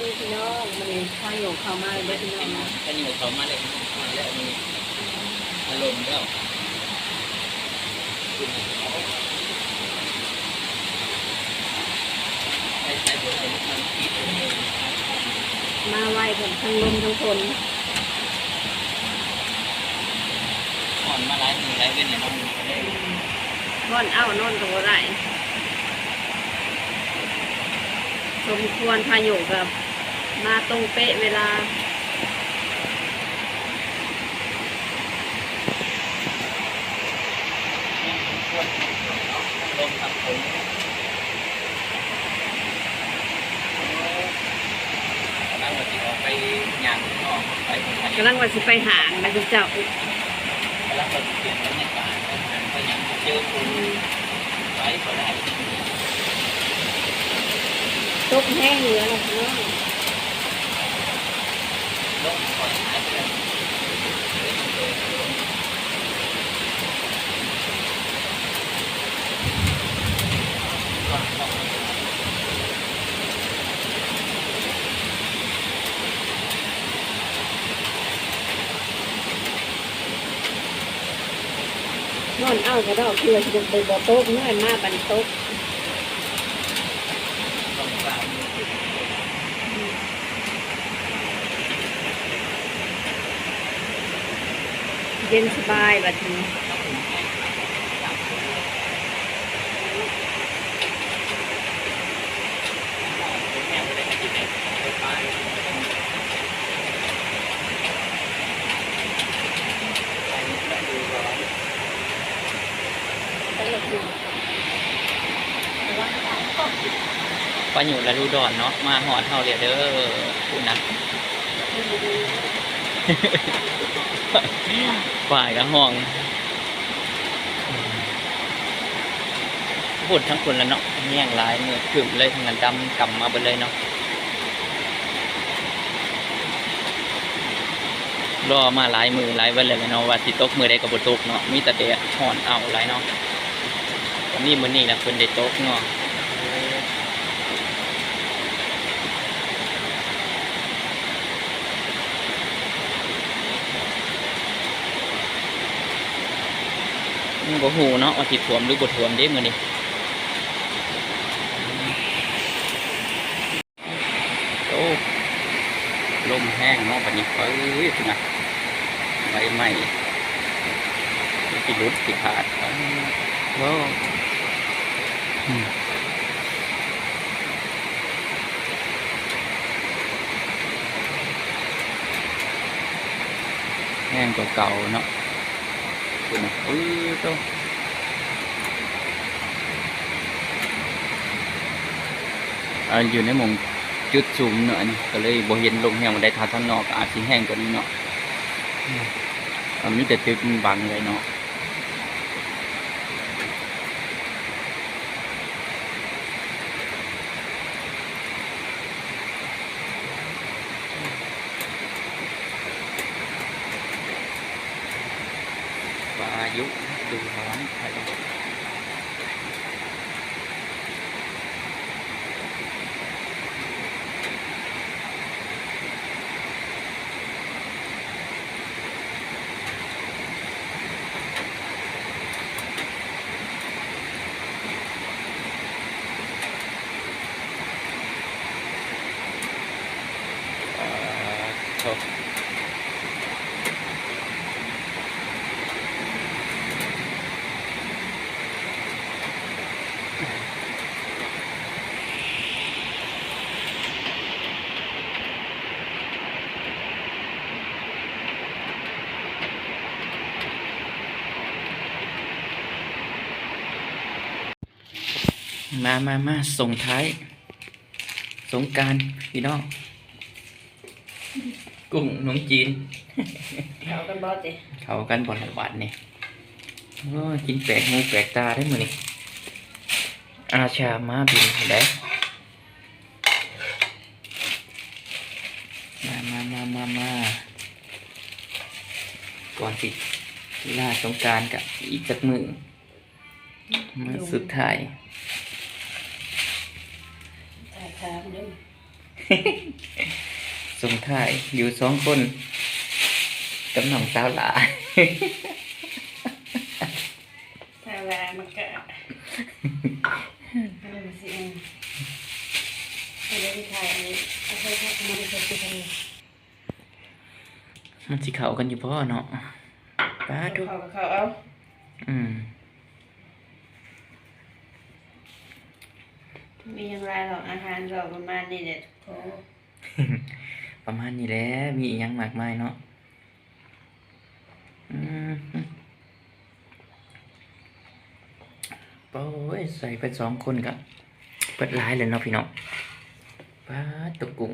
ดีพี่น้องมันนี้พายุเข้ามาเลยเด้อพี่น้องนะกันอยู่เขามาเลยมาแล้วมีอารมณ์แล้วใช้ใช้ตัวไหนมันคิดเองมาไวเพิ่นทั้งลมทั้งฝนก่อนมาไลฟ์มีไลฟ์เป็นอย่างนั้นอนเอ้านอนก็บ่ได้สมควรพายุกับ มาตรงเป๊ะเวลาลมกับฝนตั้งวันที่ออกไปย่างออกไปคนไทยกำลังว่าสิไปหางนะคุณเจ้า แล้วก็เปลี่ยนบรรยากาศก็ยังเจอคุณไว้ก็ได้ตกแห้งเหลือแล้วพี่น้อง ลงก่อนหายไปเลยก่อนก่อน น อนเอ้าก็ดอกเพื่อจะไปบ่ตกเมื่อยมาบันตกก่อนกลางเย็นสบายแบบนี้ ต้องถึงแค่สามคนแม่ไปเลยที่ไหนไปไปไปดูร้อน ไปละคุณ ปอยู่และรูดอนเนาะมาหอดเท่าเดียวเด้อคุณนะฝ่ายกับห้องพูดทั้งคนแล้วเนาะแย่งลายมือขึ้นเลยทั้งนั้นดำกำมาไปเลยเนาะรอมาหลายมือหลายวันเลยเนาะว่าสิตกมือใดกับบตกเนาะมีแต่เดะหอนเอาหลายเนาะก็มีมือนี้แหละคนได้ตกเนาะ มันบ่ฮู้เนาะว่าสิท่วมหรือบ่ท่วมเด้มื้อนี้โอ้ลมแห้งเนาะบัดนี้เอ้ยพุ่นะใบไม้สิหลุดสิขาดอ้วโอ้แห้งกว่าเก่าเนาะ คุณนะอุ้ยโตอ่าอยู่ในหมองจุดสูงเนาะนี่ก็เลยบ่เห็น ลงแห้งมันได้ทางทางนอกก็อาจสิแห้งกว่านี้เนาะอืมอันนี้แต่ตึกมันบังเลยเนาะวายุดูร้อนไปเลยอ่าโถ่ มามามาส่งท้าย สงกรารพี่น้อง กุ้งหนมจีน เขากันบ่ติเขากันบอลบาทนี่โอ้ยกินแปลกหูแปลกตาได้มือนี่อาชามาบินได้มามามามามาก่อนสิลาสงกรารกับอีกจักมือมาสุดท้าย ถ่ายถามเด้อส่งท้ายอยู่สองคนกับน้องสาวหลาแต่เวลามันก็เริ่มสิเองไม่ได้ถ่ายอันนี้เอาไปแค่มาดูสดๆเลยมันสิเข้ากันอยู่พ่อเนาะป้าทุกเขากับเขาเอาอืม มีอย่างไรหรอกอาหารก็ประมาณนี้แหละโอ้ประมาณนี้แหละมีอีกอย่างมากมายเนาะอืมโอ้ยใส่ไปสองคนกับเปิดหลายเลยเนาะพี่น้องป้าตะกุ่ง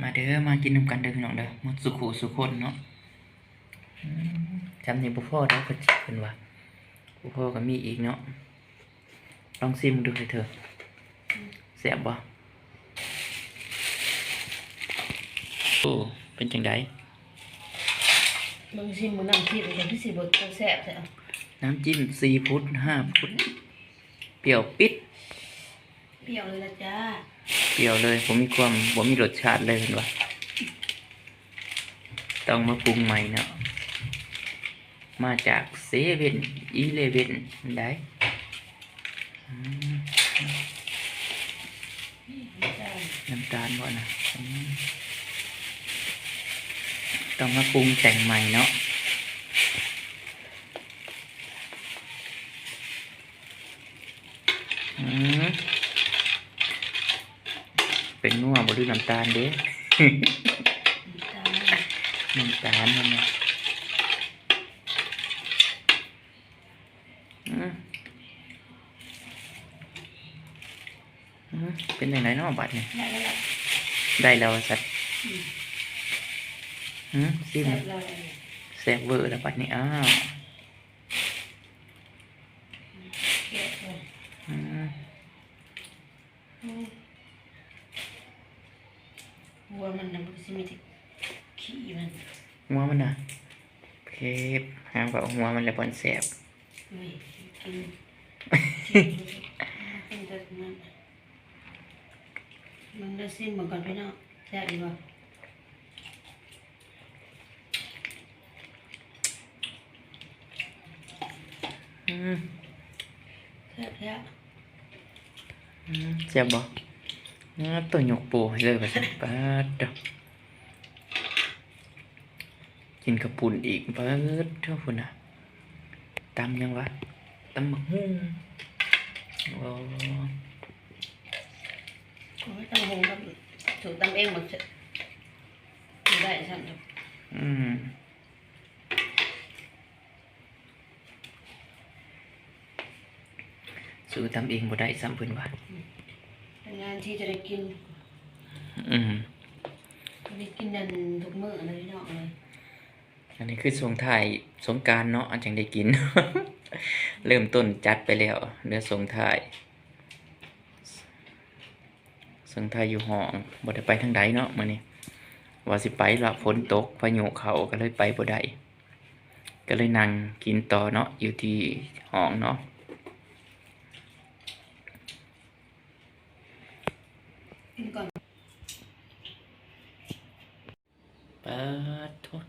มาเด้อมากินน้ำกันเด้อพี่น้องเด้อหมดสุขุสุขคนเนาะจำนี่บุพ่อได้ก็จิเพิ่นว่า บุพ่อก็มีอีกเนาะลองซิมดูเลยเถอะแซ่บบ่โอ้เป็นจังไดมึงชิมมึงนั่งคิดอย่างที่สิบทตัวแซ่บใช่ไหมน้ำจิ้มซีฟู้ดห้าฟุตเปรี้ยวปิดเปรี้ยวเลยละจ้าเปรี้ยวเลยผมมีความผมมีรสชาติเลยเห็นว่าต้องมาปรุงใหม่เนาะ มาจากเซเว่นอีเลเว่นได้น้ำตาลบ่นะต้องมาปรุงแต่งใหม่เนาะอืมเป็นนัวบ่ด้วยน้ำตาลเด้จ้าน้ำตาลมันนะอืมอืม เป็นยังไงเนาะบัดเนี่ยได้แล้วได้แล้วสัตว์อืมซิมแซ่บเลยแซ่บเวอร์แล้วบัดนี้อ้าวเกลียดเลยอืมวัวมันนะมันก็สิมีแต่ขี้มันหัวมันนะเพบหางว่าหัวมันแล้วบอนแซ่บไม่กินกิน เป็นแต่นั้นมันได้ซิมเหมือนกันพี่น้องแซ่บดีป่ะแซ่บแซ่บอืมแซ่บบ่อ่าตัวหยกปูเลยว่าซั่นปาดดอกกินกระปุ่นอีกเปิดเท่าพุ่นะตำยังวะ ตำบักหุ่งโอ้โอ้ยตำหงกับถูกตำเองหมดเสร็จไม่ได้สั่นครับอืมซื้อตำเองบ่ได้ซ้ำเพิ่นว่า เป็นงานที่จะได้กินอืม จะได้กินนันทุกมื้อเลยพี่น้องเลย อันนี้คือสงท้ายสงกรารเนาะอันจังได้กิน เริ่มต้นจัดไปแล้วเดือส่งท้ายส่งท้ายอยู่ห้องบ่ได้ไปทางใดเนาะมื้อนี้ว่าสิไปละฝนตกพายุเขาก็เลยไปบ่ได้ก็เลยนั่งกินต่อเนาะอยู่ที่ห้องเนาะกินก่อนปิดทุน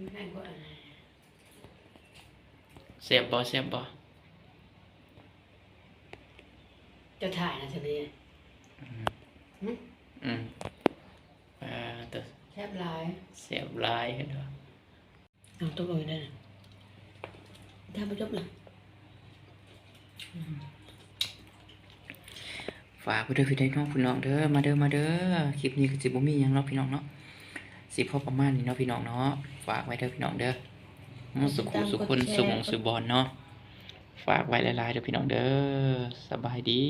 ไม่ได้กว่า เสียบบ่เสียบบ่จะถ่ายนะเฉลี่ยอืมเปิดตัวแซ่บหลายเสียบลายกันเนาะเอาตัวลงได้นะถ้าไม่จบนะฝากไปเด้อพี่น้องพี่น้องเด้อมาเด้อมาเด้อคลิปนี้ก็สิบ่มีหยังเนาะพี่น้องเนาะสิพอประมาณนี้เนาะพี่น้องเนาะฝากไว้เด้อพี่น้องเด้อหมุ สุขุสุคนสุหมองสุบอลเนาะฝากไว้หลายๆเด้อพี่น้องเด้อสบายดี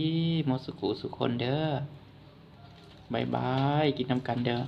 หมดสุขุสุคนเด้อบายบายกินน้ำกันเด้อ